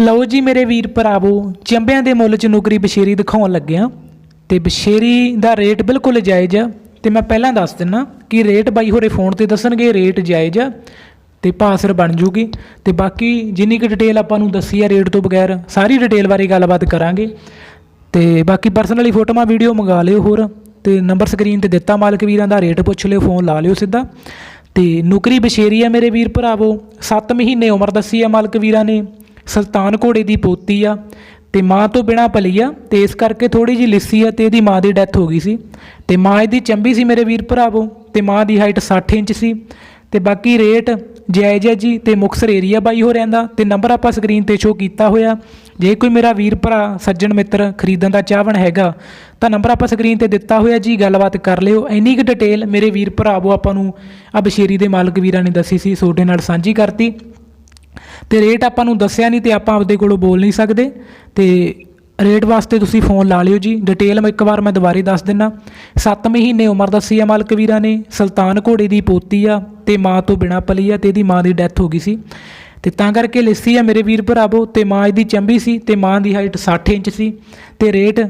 ਲਓ ਜੀ ਮੇਰੇ ਵੀਰ ਭਰਾਵੋ, ਚੰਬਿਆਂ ਦੇ ਮੁੱਲ 'ਚ ਨੌਕਰੀ ਬਸ਼ੇਰੀ ਦਿਖਾਉਣ ਲੱਗਿਆ। ਤੇ ਬਸ਼ੇਰੀ ਦਾ ਰੇਟ ਬਿਲਕੁਲ ਜਾਇਜ਼ ਆ। ਤੇ ਮੈਂ ਪਹਿਲਾਂ ਦੱਸ ਦਿੰਨਾ ਕਿ ਰੇਟ ਬਾਈ ਹੋਰੇ ਫੋਨ ਤੇ ਦੱਸਣਗੇ, ਰੇਟ ਜਾਇਜ਼ ਆ ਤੇ ਪਾਸਰ ਬਣ ਜੂਗੀ। ਤੇ ਬਾਕੀ ਜਿੰਨੀ ਕੁ ਡਿਟੇਲ ਆਪਾਂ ਨੂੰ ਦੱਸੀ ਆ ਰੇਟ ਤੋਂ ਬਗੈਰ, ਸਾਰੀ ਡਿਟੇਲ ਬਾਰੇ ਗੱਲਬਾਤ ਕਰਾਂਗੇ। ਤੇ ਬਾਕੀ ਪਰਸਨਲੀ ਫੋਟੋਆਂ ਵੀਡੀਓ ਮੰਗਾ ਲਿਓ ਹੋਰ। ਤੇ ਨੰਬਰ ਸਕਰੀਨ ਤੇ ਦਿੱਤਾ ਮਾਲਕ ਵੀਰਾਂ ਦਾ ਰੇਟ ਪੁੱਛ ਲਿਓ, ਫੋਨ ਲਾ ਲਿਓ ਸਿੱਧਾ। ਤੇ ਨੌਕਰੀ ਬਸ਼ੇਰੀ ਆ ਮੇਰੇ ਵੀਰ ਭਰਾਵੋ 7 ਮਹੀਨੇ ਉਮਰ ਦੱਸੀ ਆ ਮਾਲਕ ਵੀਰਾਂ ਨੇ। ਸੁਲਤਾਨ ਘੋੜੇ ਦੀ ਪੋਤੀ ਆ ਤੇ ਮਾਂ ਤੋਂ ਬਿਨਾ ਪਲੀ ਆ ਤੇ ਇਸ ਕਰਕੇ ਥੋੜੀ ਜੀ ਲਿੱਸੀ ਆ ਤੇ ਇਹਦੀ ਮਾਂ ਦੀ ਡੈਥ ਹੋ ਗਈ ਸੀ। ਤੇ ਮਾਂ ਇਹਦੀ ਚੰਬੀ ਸੀ ਮੇਰੇ ਵੀਰ ਭਰਾਵੋ ਤੇ ਮਾਂ ਦੀ ਹਾਈਟ 60 ਇੰਚ ਸੀ। ਤੇ ਬਾਕੀ ਰੇਟ ਜਾਇਜ਼ ਹੈ ਜੀ ਤੇ ਮੁਕਸਰ ਏਰੀਆ ਬਾਈ ਹੋ ਰਹਿੰਦਾ ਤੇ ਨੰਬਰ ਆਪਾਂ ਸਕਰੀਨ ਤੇ ਸ਼ੋ ਕੀਤਾ ਹੋਇਆ। ਜੇ ਕੋਈ ਮੇਰਾ ਵੀਰ ਭਰਾ, ਸੱਜਣ ਮਿੱਤਰ ਖਰੀਦਣ ਦਾ ਚਾਹਵਣ ਹੈਗਾ, ਤਾਂ ਨੰਬਰ ਆਪਾਂ ਸਕਰੀਨ ਤੇ ਦਿੱਤਾ ਹੋਇਆ ਜੀ, ਗੱਲਬਾਤ ਕਰ ਲਿਓ। ਇੰਨੀ ਕੁ ਡਿਟੇਲ ਮੇਰੇ ਵੀਰ ਭਰਾਵੋ ਆਪਾਂ ਨੂੰ ਆ ਬਸ਼ੇਰੀ ਦੇ ਮਾਲਕ ਵੀਰਾਂ ਨੇ ਦੱਸੀ ਸੀ ਤੁਹਾਡੇ ਨਾਲ ਸਾਂਝੀ ਕਰਤੀ। ਤੇ ਰੇਟ ਆਪਾਂ ਨੂੰ ਦੱਸਿਆ ਨਹੀਂ ਤੇ ਆਪਾਂ ਆਪਦੇ ਕੋਲੋਂ ਬੋਲ ਨਹੀਂ ਸਕਦੇ। ਤੇ ਰੇਟ ਵਾਸਤੇ ਤੁਸੀਂ ਫੋਨ ਲਾ ਲਿਓ ਜੀ। ਡਿਟੇਲ ਮੈਂ ਇੱਕ ਵਾਰ ਮੈਂ ਦੁਬਾਰੇ ਦੱਸ ਦਿੰਨਾ। 7 ਮਹੀਨੇ ਉਮਰ ਦੱਸੀ ਆ ਮਾਲਕ ਵੀਰਾਂ ਨੇ। ਸੁਲਤਾਨ ਘੋੜੇ ਦੀ ਪੋਤੀ ਆ ਤੇ ਮਾਂ ਤੋਂ ਬਿਨਾ ਪਲੀ ਆ ਤੇ ਇਹਦੀ ਮਾਂ ਦੀ ਡੈਥ ਹੋ ਗਈ ਸੀ। ਤੇ ਤਾਂ ਕਰਕੇ ਲਿੱਸੀ ਆ ਮੇਰੇ ਵੀਰ ਭਰਾਵੋ ਤੇ ਮਾਂ ਇਹਦੀ ਚੰਬੀ ਸੀ ਤੇ ਮਾਂ ਦੀ ਹਾਈਟ 60 ਇੰਚ ਸੀ। ਤੇ ਰੇਟ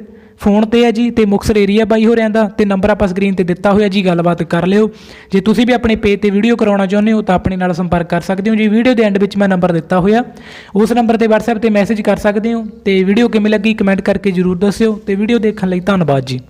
ਫੋਨ ਤੇ ਹੈ ਜੀ ਤੇ ਮੁਕਸਰ ਏਰੀਆ ਬਾਈ ਹੋ ਰਹਿੰਦਾ ਤੇ ਨੰਬਰ ਆਪਾਂ ਸਕਰੀਨ ਤੇ ਦਿੱਤਾ ਹੋਇਆ ਜੀ, ਗੱਲਬਾਤ ਕਰ ਲਿਓ। ਜੇ ਤੁਸੀਂ ਵੀ ਆਪਣੇ ਪੇਜ ਤੇ ਵੀਡੀਓ ਕਰਾਉਣਾ ਚਾਹੁੰਦੇ ਹੋ ਤਾਂ ਆਪਣੇ ਨਾਲ ਸੰਪਰਕ ਕਰ ਸਕਦੇ ਹੋ ਜੀ। ਵੀਡੀਓ ਦੇ ਐਂਡ ਵਿੱਚ ਮੈਂ ਨੰਬਰ ਦਿੱਤਾ ਹੋਇਆ। ਉਸ ਨੰਬਰ ਤੇ WhatsApp ਤੇ ਮੈਸੇਜ ਕਰ ਸਕਦੇ ਹੋ ਤੇ ਵੀਡੀਓ ਕਿਵੇਂ ਲੱਗੀ ਕਮੈਂਟ ਕਰਕੇ ਜਰੂਰ ਦੱਸਿਓ ਤੇ ਵੀਡੀਓ ਦੇਖਣ ਲਈ ਧੰਨਵਾਦ ਜੀ।